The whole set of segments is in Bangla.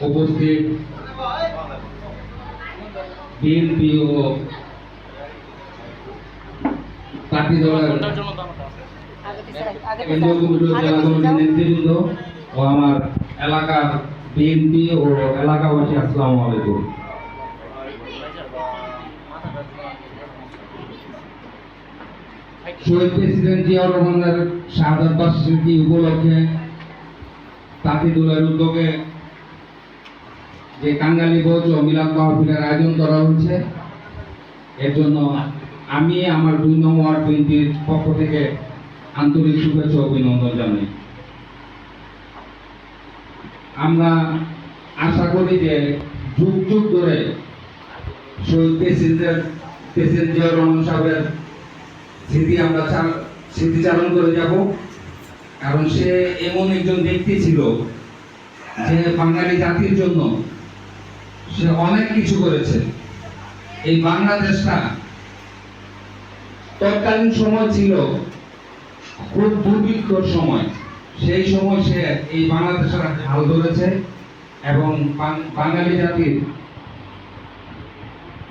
উপস্থিত বিএনপি ও পার্টি দলের নেতৃবৃন্দ ও আমার এলাকার বিএনপি ও এলাকাবাসী আলাইকুম। শহীদ প্রেসিডেন্ট জিয়াউর রহমানের শাহাদাত বার্ষিকী উপলক্ষে তাঁতি দলের উদ্যোগে যে কাঙ্গালি বোঝ ও মিলাদ মাহফিলের আয়োজন করা হচ্ছে, এর জন্য আমি আমার দুই নং ওয়ার্ড বিএনপির পক্ষ থেকে আন্তরিক শুভেচ্ছা অভিনন্দন জানাই। আমরা আশা করি যে যুগ যুগ ধরে শহীদ জিয়াউর রহমান সাহেবের স্মৃতি আমরা স্মৃতিচারণ করে যাব। কারণ সে এমন একজন ব্যক্তি ছিল যে বাঙালি জাতির জন্য সে অনেক কিছু করেছে। এই বাংলাদেশটা তৎকালীন সময় ছিল খুব দুর্ভিক্ষর সময়। সেই সময় সে এই বাংলাদেশের হাল ধরেছে এবং বাঙালি জাতির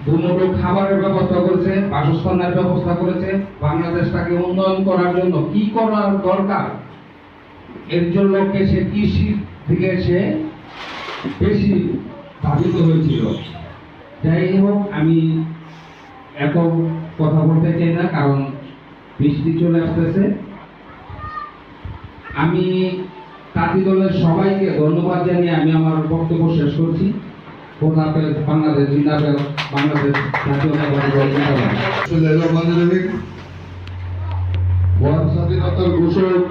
দুমুঠো খাবারের ব্যবস্থা করেছে, বাসস্থানের ব্যবস্থা করেছে, বাংলাদেশটাকে উন্নয়ন করার জন্য কি করার দরকার? এর জন্য সে কৃষির থেকে সে বেশি ধাবিত হয়েছিল। যাই হোক, আমি এত কথা বলতে চাই না, কারণ বৃষ্টি চলে আসতেছে। আমি তাঁতি দলের সবাইকে ধন্যবাদ জানিয়ে আমি আমার বক্তব্য শেষ করছি। বাংলাদেশ, জিন্দাবাদ, বাংলাদেশ জাতীয়তাবাদী মহান স্বাধীনতার ঘোষক,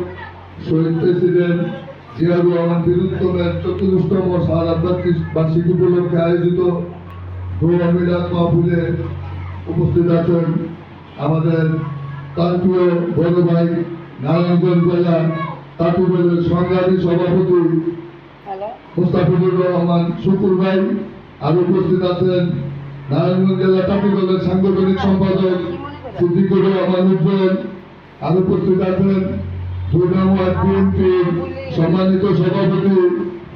শহীদ প্রেসিডেন্ট জিয়াউর রহমান বীরুত্তমের চতুর্থতম শাহাদ বার্ষিকী উপলক্ষে আয়োজিত দোয়া মিলাদ মাহফিলে উপস্থিত আছেন আমাদের বড় ভাই নারায়ণগঞ্জ জেলা সংগ্রামী সভাপতি মুস্তাফিজুর রহমান শুকুর ভাই আর উপস্থিত আছেন নারায়ণগঞ্জ জেলা টাকি সাংগঠনিক সম্পাদক সিদ্দিকুর রহমান উজ্জ্বল আর উপস্থিত আছেন দুর্গামার বিএনপির সম্মানিত সভাপতি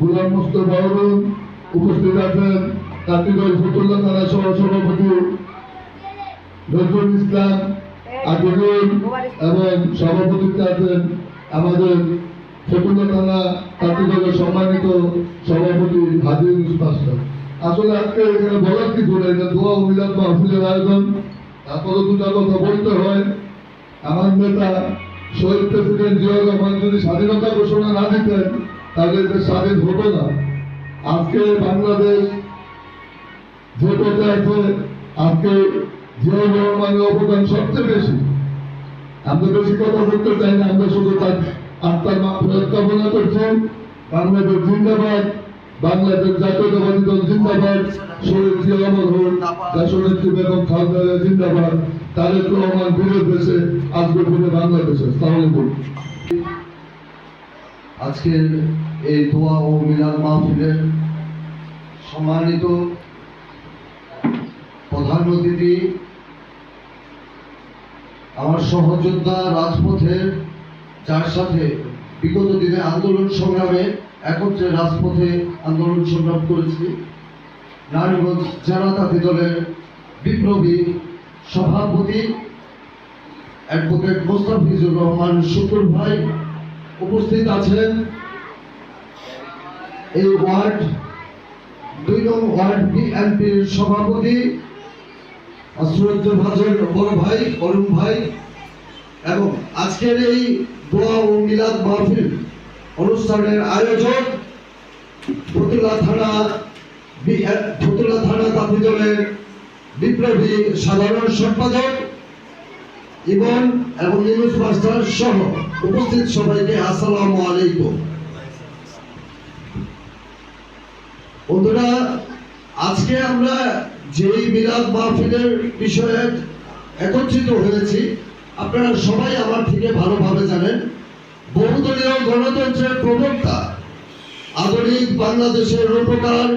গুলাম মুস্তফা অরুণ উপস্থিত আছেন কাতিদল ফতুল্লাহ থানা সহ সভাপতি নজরুল ইসলাম আজরুল এবং সভাপতিত্বে আছেন আমাদের ফতুল্লা থানা কাতিদলের সম্মানিত সভাপতি হাজির মাস্টার আসলে আজকে এখানে বলার কিছু নেই যে দোয়া মিলাদ মাহফিলের আয়োজন। তারপরে দুটা কথা বলতে হয়। আমার নেতা শহীদ প্রেসিডেন্ট জিয়াউর রহমান যদি স্বাধীনতা ঘোষণা না দিতেন, তাহলে এটা স্বাধীন হতো না। আজকে বাংলাদেশ যে পথে আছে, আজকে জিয়াউর রহমানের অবদান সবচেয়ে বেশি। আমরা বেশি কথা বলতে চাই না, আমরা শুধু তার আত্মার মাফেরত কামনা করছি। বাংলাদেশ জিন্দাবাদ, বাংলাদেশ জাতীয়তাবাদী দল জিন্দাবাদ, শহীদ জিয়া অমর হোক বেগম খালেদা জিন্দাবাদ। তারেক রহমান বীরের দেশে আজকে ফিরে বাংলাদেশে সালামালাইকুম আজকের এই দোয়া ও মিলাদ মাহফিলের সম্মানিত প্রধান অতিথি, আমার সহযোদ্ধা রাজপথের যার সাথে বিগত দিনে আন্দোলন সংগ্রামে একত্রে রাজপথে আন্দোলন সংগ্রাম করেছি, নারায়ণগঞ্জ জেলা দলের বিপ্লবী সভাপতি অ্যাডভোকেট মোস্তাফিজুর রহমান শুকুর ভাই উপস্থিত আছেন। এই ওয়ার্ড, দুই নং ওয়ার্ড বিএনপির সভাপতি অশ্রদ্ধ ভাজন বড় ভাই অরুণ ভাই এবং আজকের এই দোয়া ও মিলাদ মাহফিল অনুষ্ঠানের আয়োজক ফতুল্লা থানা ফতুল্লা থানা তাঁতি দলের বিপ্লবী সাধারণ সম্পাদক ইমন এবং ইউনুস মাস্টার সহ উপস্থিত সবাইকে আসসালামু আলাইকুম। বন্ধুরা, আজকে আমরা যেই মিলাদ মাহফিলের বিষয়ে একত্রিত হয়েছি, আপনারা সবাই আমার থেকে ভালোভাবে জানেন, বহুদলীয় গণতন্ত্রের প্রবক্তা, আধুনিক বাংলাদেশের রূপকার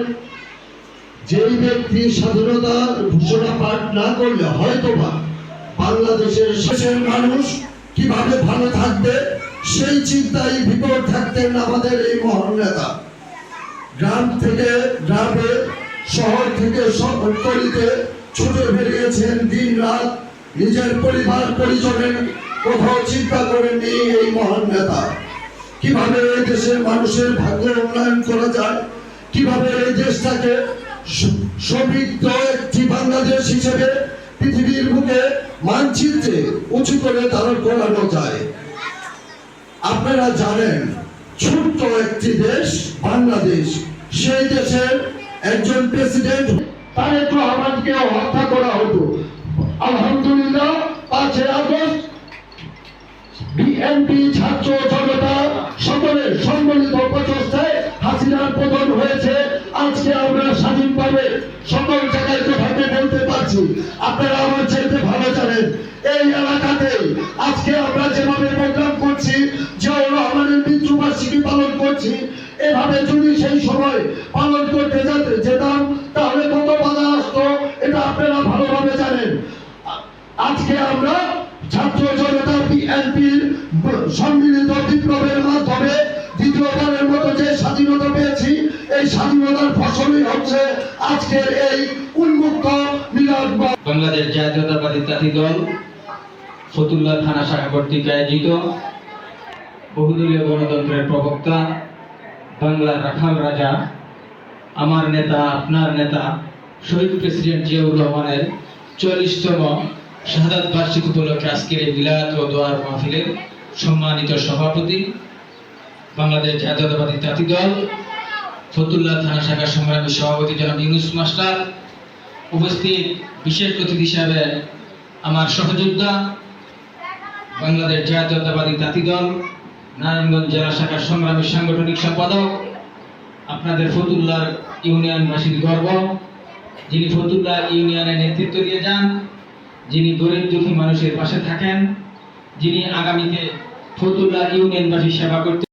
যেই ব্যক্তি স্বাধীনতা ঘোষণা পাঠ না করলে হয়তোবা বাংলাদেশের শেষের মানুষ কীভাবে ভালো থাকবে, সেই চিন্তায় বিপদ থাকতেন আমাদের এই মহান নেতা। গ্রাম থেকে গ্রামে, শহর থেকে শহরতলিতে ছুটে বেরিয়েছেন দিন রাত। নিজের পরিবার, পরিজনের কোথাও চিন্তা করেননি এই মহান নেতা। কীভাবে এই দেশের মানুষের ভাগ্য উন্নয়ন করা যায়, কীভাবে এই দেশটাকে সমৃদ্ধ একটি বাংলাদেশ হিসেবে পৃথিবীর বুকে মানচিত্রে উঁচু করে করানো যায়। আপনারা জানেন, ছোট্ট একটি দেশ বাংলাদেশ। সেই দেশের একজন প্রেসিডেন্ট হত্যা করা হতো। আলহামদুলিল্লাহ, পাঁচই আগস্ট বিএনপি ছাত্র জনতা সকলের সম্মিলিত হাসিনার পতন হয়েছে। আজকে আমরা স্বাধীনভাবে সকল জায়গায় কথাকে বলতে পারছি। আপনারা আমার চাইতে ভালো জানেন। এই এলাকাতে আজকে আমরা যেভাবে প্রোগ্রাম করছি, জিয়াউর রহমানের মৃত্যুবার্ষিকী পালন করছি, এভাবে যদি সেই সময় পালন করতে যেতে যেতাম, তাহলে কত বাধা আসতো, এটা আপনারা ভালোভাবে জানেন। আজকে আমরা ছাত্র জনতা বিএনপির সম্মিলিত বিপ্লবের মাধ্যমে দ্বিতীয়বারের মতো যে স্বাধীনতা পেয়েছি এই স্বাধীনতার ফসলই হচ্ছে আজকের এই উন্মুক্ত মিলাদ বাংলাদেশ জাতীয়তাবাদী জাতি দল ফতুল্লা থানা শাখা কর্তৃক আয়োজিত বহুদলীয় গণতন্ত্রের প্রবক্তা বাংলার রাখাল রাজা, আমার নেতা, আপনার নেতা, শহীদ প্রেসিডেন্ট জিয়াউর রহমানের চল্লিশতম শাহাদ বার্ষিক উপলক্ষে আজকের এই বিলাত ও দোয়ার মাহফিলের সম্মানিত সভাপতি বাংলাদেশ জাতীয়তাবাদী জাতি দল ফতুল্লা থানা শাখার সংগ্রামী সভাপতি জনাব ইউনুস মাস্টার, উপস্থিত বিশেষ অতিথি হিসাবে আমার সহযোদ্ধা, বাংলাদেশ জাতীয়তাবাদী জাতি দল, নারায়ণগঞ্জ জেলা শাখার সংগ্রামী সাংগঠনিক সম্পাদক, আপনাদের ফতুল্লার ইউনিয়নবাসীর গর্ব। যিনি ফতুল্লা ইউনিয়নের নেতৃত্ব দিয়ে যান, যিনি গরিব দুঃখী মানুষের পাশে থাকেন, যিনি আগামীতে ফতুল্লা ইউনিয়নবাসী সেবা করতে